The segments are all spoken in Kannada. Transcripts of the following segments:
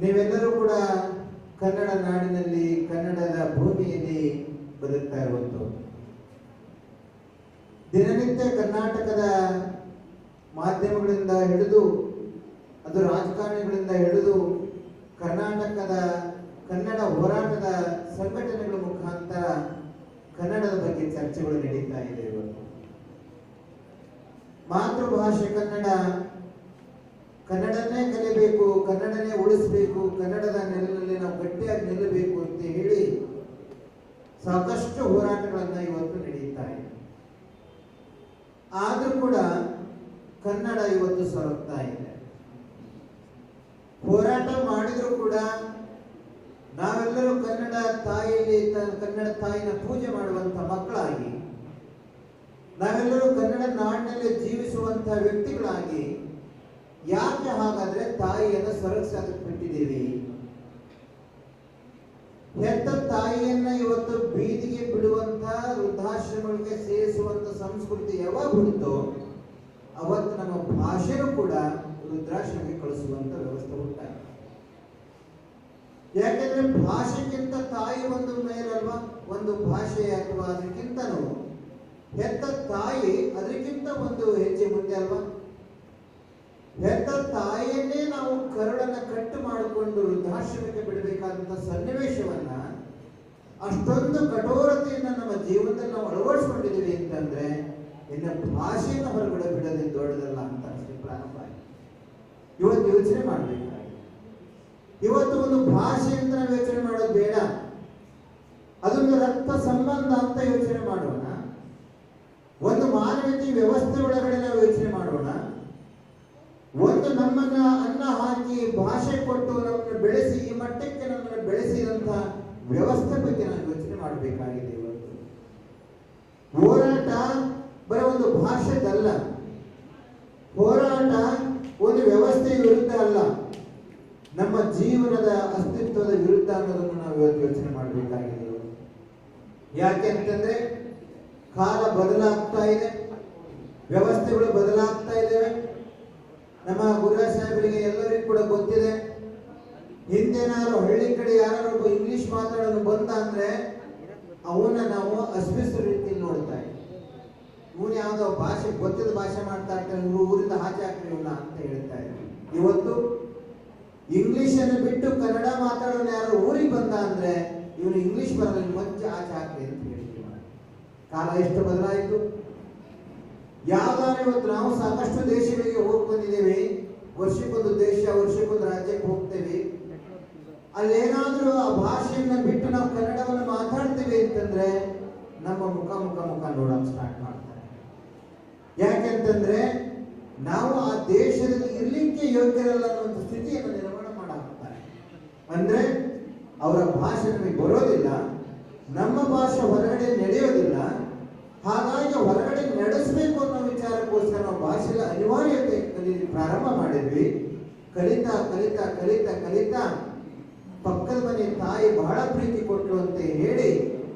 ನೀವೆಲ್ಲರೂ ಕೂಡ ಕನ್ನಡ ನಾಡಿನಲ್ಲಿ, ಕನ್ನಡದ ಭೂಮಿಯಲ್ಲಿ ಬದುಕ್ತಾ ಇರುವಂಥವ್ರು. ದಿನನಿತ್ಯ ಕರ್ನಾಟಕದ ಮಾಧ್ಯಮಗಳಿಂದ ಹಿಡಿದು, ಅದು ರಾಜಕಾರಣಿಗಳಿಂದ ಹಿಡಿದು, ಕರ್ನಾಟಕದ ಕನ್ನಡ ಹೋರಾಟದ ಸಂಘಟನೆಗಳ ಮುಖಾಂತರ ಕನ್ನಡದ ಬಗ್ಗೆ ಚರ್ಚೆಗಳು ನಡೀತಾ ಇದೆ ಇವತ್ತು. ಮಾತೃಭಾಷೆ ಕನ್ನಡ ಕಲಿಬೇಕು ಕನ್ನಡನೇ ಉಳಿಸಬೇಕು, ಕನ್ನಡದ ನೆಲದಲ್ಲಿ ನಾವು ಗಟ್ಟಿಯಾಗಿ ನಿಲ್ಲಬೇಕು ಅಂತ ಹೇಳಿ ಸಾಕಷ್ಟು ಹೋರಾಟಗಳನ್ನ ಇವತ್ತು ನಡೀತಾ ಇದೆ. ಆದ್ರೂ ಕೂಡ ಕನ್ನಡ ಇವತ್ತು ಸೊರಗ್ತಾ ಇದೆ. ಹೋರಾಟ ಮಾಡಿದ್ರು ಕೂಡ ನಾವೆಲ್ಲರೂ ಕನ್ನಡ ತಾಯಿಯಲ್ಲಿ ಕನ್ನಡ ತಾಯಿನ ಪೂಜೆ ಮಾಡುವಂತ ಮಕ್ಕಳಾಗಿ, ನಾವೆಲ್ಲರೂ ಕನ್ನಡ ನಾಡಿನಲ್ಲಿ ಜೀವಿಸುವಂತಹ ವ್ಯಕ್ತಿಗಳಾಗಿ ಯಾಕೆ ಹಾಗಾದ್ರೆ ತಾಯಿಯನ್ನು ಸೊರಗಿಸೋದಕ್ಕೆ ಬಿಟ್ಟಿದ್ದೀವಿ ಹೆತ್ತ ತಾಯಿಯನ್ನ ಇವತ್ತು ಬೀದಿಗೆ ಬಿಡುವಂತ ವೃದ್ಧಾಶ್ರಮಗಳಿಗೆ ಸೇರಿಸುವಂತ ಸಂಸ್ಕೃತಿ ಯಾವಾಗ ಹುಟ್ಟಿತೋ ಅವತ್ತು ನಮ್ಮ ಭಾಷೆನೂ ಕೂಡ ವೃದ್ಧಾಶ್ರಮಕ್ಕೆ ಕಳಿಸುವಂತ ವ್ಯವಸ್ಥೆ ಉಂಟಾಗಿದೆ ಯಾಕೆಂದ್ರೆ ಭಾಷೆಗಿಂತ ತಾಯಿ ಒಂದು ಮೇಲಲ್ವಾ? ಒಂದು ಭಾಷೆ ಅಥವಾ ಅದಕ್ಕಿಂತನೂ. ಹೆತ್ತ ತಾಯಿ ಅದಕ್ಕಿಂತ ಒಂದು ಹೆಜ್ಜೆ ಮುಂದೆ ಅಲ್ವಾ? ಹೆತ್ತ ತಾಯಿಯನ್ನೇ ನಾವು ಕರುಳನ್ನ ಕಟ್ಟು ಮಾಡಿಕೊಂಡು ವೃದ್ಧಾಶ್ರಮಕ್ಕೆ ಬಿಡಬೇಕಾದಂತ ಸನ್ನಿವೇಶವನ್ನ ಅಷ್ಟೊಂದು ಕಠೋರತೆಯನ್ನು ನಮ್ಮ ಜೀವನದಲ್ಲಿ ನಾವು ಅಳವಡಿಸ್ಕೊಂಡಿದ್ದೀವಿ ಅಂತಂದ್ರೆ ಇನ್ನು ಭಾಷೆಯನ್ನು ಹೊರಗಡೆ ಬಿಡದೆ ದೊಡ್ಡದಲ್ಲ ಅಂತ ಅಷ್ಟೇ ಪ್ರಾರಂಭ ಇವತ್ತು ಯೋಚನೆ ಮಾಡಬೇಕಾಗಿದೆ. ಇವತ್ತು ಒಂದು ಭಾಷೆ ಅಂತ ನಾವು ಯೋಚನೆ ಮಾಡೋದು ಬೇಡ. ಅದೊಂದು ರಕ್ತ ಸಂಬಂಧ ಅಂತ ಯೋಚನೆ ಮಾಡೋಣ. ಒಂದು ಮಾನವೀಯ ವ್ಯವಸ್ಥೆ ಒಳಗಡೆ ನಾವು ಯೋಚನೆ ಮಾಡೋಣ. ನಮ್ಮನ್ನ ಅನ್ನ ಹಾಕಿ ಭಾಷೆ ಕೊಟ್ಟು ನಮ್ಮನ್ನು ಬೆಳೆಸಿ, ಈ ಮಟ್ಟಕ್ಕೆ ನಮ್ಮನ್ನು ಬೆಳೆಸಿದಂತ ವ್ಯವಸ್ಥೆ ಬಗ್ಗೆ ನಾವು ಯೋಚನೆ ಮಾಡಬೇಕಾಗಿದೆ ಇವತ್ತು. ಹೋರಾಟ ಬರೀ ಒಂದು ಭಾಷೆದಲ್ಲ ಹೋರಾಟ ಒಂದು ವ್ಯವಸ್ಥೆಯ ವಿರುದ್ಧ ಅಲ್ಲ. ನಮ್ಮ ಜೀವನದ ಅಸ್ತಿತ್ವದ ವಿರುದ್ಧ ಅನ್ನೋದನ್ನು ನಾವು ಇವತ್ತು ಯೋಚನೆ ಮಾಡಬೇಕಾಗಿದೆ ಯಾಕೆ ಅಂತಂದ್ರೆ ಕಾಲ ಬದಲಾಗ್ತಾ ಇದೆ. ವ್ಯವಸ್ಥೆಗಳು ನಮ್ಮ ಗುರುರಾಜ್ ಸಾಹೇಬರಿಗೆ ಎಲ್ಲರಿಗೂ ಕೂಡ ಗೊತ್ತಿದೆ. ಹಿಂದೆನಾದ್ರು ಹಳ್ಳಿ ಕಡೆ ಯಾರು ಇಂಗ್ಲಿಷ್ ಮಾತಾಡೋದು ಬಂದ ಅಂದ್ರೆ ಅವನ್ನ ನಾವು ಅಸ್ಮಿಸ್ ರೀತಿಯಲ್ಲಿ ನೋಡ್ತಾ ಇದ್ದೀವಿ ಇವನು ಯಾವ್ದೋ ಭಾಷೆ ಗೊತ್ತಿದ ಭಾಷೆ ಮಾಡ್ತಾ ಇರ್ತಾನೆ ನೀವು ಊರಿಂದ ಆಚೆ ಹಾಕ್ರಿ ಅಂತ ಹೇಳ್ತಾ ಇದ್ವಿ. ಇವತ್ತು ಇಂಗ್ಲಿಷ್ ಅನ್ನು ಬಿಟ್ಟು ಕನ್ನಡ ಮಾತಾಡೋನು ಯಾರು ಊರಿಗೆ ಬಂದ ಅಂದ್ರೆ ಇವನು ಇಂಗ್ಲಿಷ್ ಬರಲ್ಲ ಮುಂಚೆ ಆಚೆ ಹಾಕ್ರಿ ಅಂತ ಹೇಳ್ತೀವಿ ಕಾಲ ಎಷ್ಟು ಬದಲಾಯಿತು? ಯಾವ್ದಾದ್ರು ಇವತ್ತು ನಾವು ಸಾಕಷ್ಟು ದೇಶಗಳಿಗೆ ಹೋಗಿ ಬಂದಿದ್ದೇವೆ, ವರ್ಷಕ್ಕೊಂದು ದೇಶ, ವರ್ಷಕ್ಕೊಂದು ರಾಜ್ಯಕ್ಕೆ ಹೋಗ್ತೇವೆ. ಅಲ್ಲೇನಾದ್ರೂ ಆ ಭಾಷೆಯನ್ನ ಬಿಟ್ಟು ನಾವು ಕನ್ನಡವನ್ನು ಮಾತಾಡ್ತೇವೆ ಅಂತಂದ್ರೆ ನಮ್ಮ ಮುಖ ಮುಖ ಮುಖ ನೋಡಕ್ ಸ್ಟಾರ್ಟ್ ಮಾಡ್ತಾರೆ. ಯಾಕೆಂತಂದ್ರೆ ನಾವು ಆ ದೇಶದಲ್ಲಿ ಇರ್ಲಿಕ್ಕೆ ಯೋಗ್ಯರಲ್ಲ ಅನ್ನುವಂಥ ಸ್ಥಿತಿಯನ್ನು ನಿರ್ಮಾಣ ಮಾಡಾಕ್ತಾರೆ. ಅಂದ್ರೆ ಅವರ ಭಾಷೆ ನಮಗೆ ಬರೋದಿಲ್ಲ, ನಮ್ಮ ಭಾಷೆ ಹೊರಗಡೆ ನಡೆಯೋದಿಲ್ಲ ಹಾಗಾಗಿ ಹೊರಗಡೆ ನಡೆಸಬೇಕು ಅನ್ನೋ ವಿಚಾರಕ್ಕೋಸ್ಕರ ನಾವು ಭಾಷೆಯ ಅನಿವಾರ್ಯತೆ ಪ್ರಾರಂಭ ಮಾಡಿದ್ವಿ. ಕಲಿತಾ ಕಲಿತಾ ಕಲಿತಾ ಕಲಿತಾ ಪಕ್ಕದ ಮನೆ ತಾಯಿ ಬಹಳ ಪ್ರೀತಿ ಕೊಟ್ಟರು ಅಂತ ಹೇಳಿ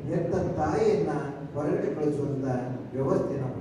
ಹೆತ್ತ ತಾಯಿಯನ್ನ ಹೊರಗಡೆ ಕಳಿಸುವಂತ ವ್ಯವಸ್ಥೆ ನಾವು